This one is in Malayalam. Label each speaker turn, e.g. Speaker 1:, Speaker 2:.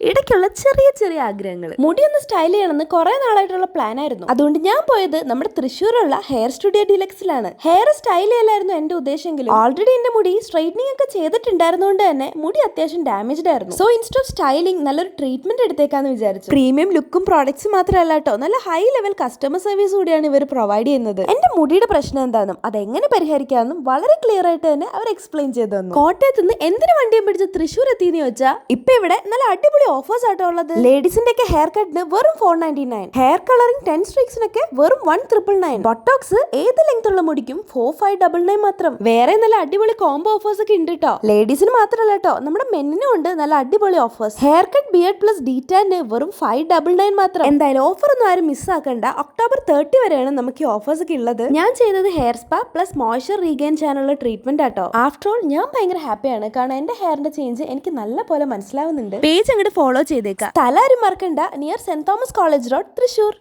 Speaker 1: ഇടയ്ക്കുള്ള ചെറിയ ചെറിയ ആഗ്രഹങ്ങൾ മുടി ഒന്ന് സ്റ്റൈൽ ചെയ്യണമെന്ന് കുറെ നാളായിട്ടുള്ള പ്ലാൻ ആയിരുന്നു. അതുകൊണ്ട് ഞാൻ പോയത് നമ്മുടെ തൃശ്ശൂരുള്ള ഹെയർ സ്റ്റുഡിയോ ഡിലക്സിലാണ് ഹെയർ സ്റ്റൈൽ ചെയ്യലായിരുന്നു എന്റെ ഉദ്ദേശമെങ്കിലും. ഓൾറെഡി എന്റെ മുടി സ്ട്രൈറ്റനിങ് ഒക്കെ ചെയ്തിട്ടുണ്ടായിരുന്നതുകൊണ്ട് തന്നെ മുടി അത്യാവശ്യം ഡാമേജ്ഡ് ആയിരുന്നു. സോ ഇൻസ്റ്റ് ഓഫ് സ്റ്റൈലിംഗ് നല്ലൊരു ട്രീറ്റ്മെന്റ് എടുത്തേക്കാന്ന് വിചാരിച്ചു. പ്രീമിയം ലുക്കും പ്രോഡക്ട്സ് മാത്രമല്ല കേട്ടോ നല്ല ഹൈ ലെവൽ കസ്റ്റമർ സർവീസ് കൂടിയാണ് ഇവർ പ്രൊവൈഡ് ചെയ്യുന്നത്. എന്റെ മുടിയുടെ പ്രശ്നം എന്താണെന്നും അത് എങ്ങനെ പരിഹരിക്കാമെന്നും വളരെ ക്ലിയർ ആയിട്ട് തന്നെ അവർ എക്സ്പ്ലെയിൻ ചെയ്തു തന്നു. കോട്ടയത്ത് നിന്ന് എന്തിനു വണ്ടിയും പിടിച്ച് തൃശ്ശൂർ എത്തിയെന്ന് ചോദിച്ചാൽ ഇപ്പൊ ഇവിടെ നല്ല അടിപൊളി ഓഫേഴ്സ് ആട്ടോ ഉള്ളത് ലേഡീസിന്റെ ഒക്കെ ഹെയർ കട്ടിന് വെറും four ninety nine hair colouring ten സ്ട്രീക്സിനൊക്കെ വെറും വൺ ട്രിപ്പിൾ നയൻ ബൊട്ടോക്സ് ഏത് ലെങ്ത് ഉള്ള മുടിക്കും? ഫോർ ഫൈവ് ഡബിൾ നയൻ മാത്രം. വേറെ നല്ല അടിപൊളി കോംബോ ഓഫേഴ്സ് ഒക്കെ ഉണ്ട് കേട്ടോ ലേഡീസിന് മാത്രമല്ല കേട്ടോ നമ്മുടെ മെന്നിനും ഉണ്ട് നല്ല അടിപൊളി offers hair cut beard plus detan വെറും ഫൈവ് ഡബിൾ നയൻ മാത്രം. എന്തായാലും ഓഫർ ഒന്നും ആരും മിസ്സാക്കണ്ട ഒക്ടോബർ തേർട്ടി വരെയാണ് നമുക്ക് ഈ ഓഫേഴ്സ് ഒക്കെ ഉള്ളത്. ഞാൻ ചെയ്തത് hair spa plus moisture regain ചെയ്യാനുള്ള ട്രീറ്റ്മെന്റ് ആട്ടോ ആഫ്റ്റർ ഓൾ ഞാൻ ഭയങ്കര ഹാപ്പിയാണ് കാരണം എന്റെ ഹെയറിന്റെ ചേഞ്ച് എനിക്ക് നല്ല പോലെ മനസ്സിലാവുന്നുണ്ട്. പേജ് അങ്ങോട്ട് ഫോളോ ചെയ്തേക്കാം. സ്ഥലം ആരും മറക്കണ്ട. Near Saint Thomas college road Thrissur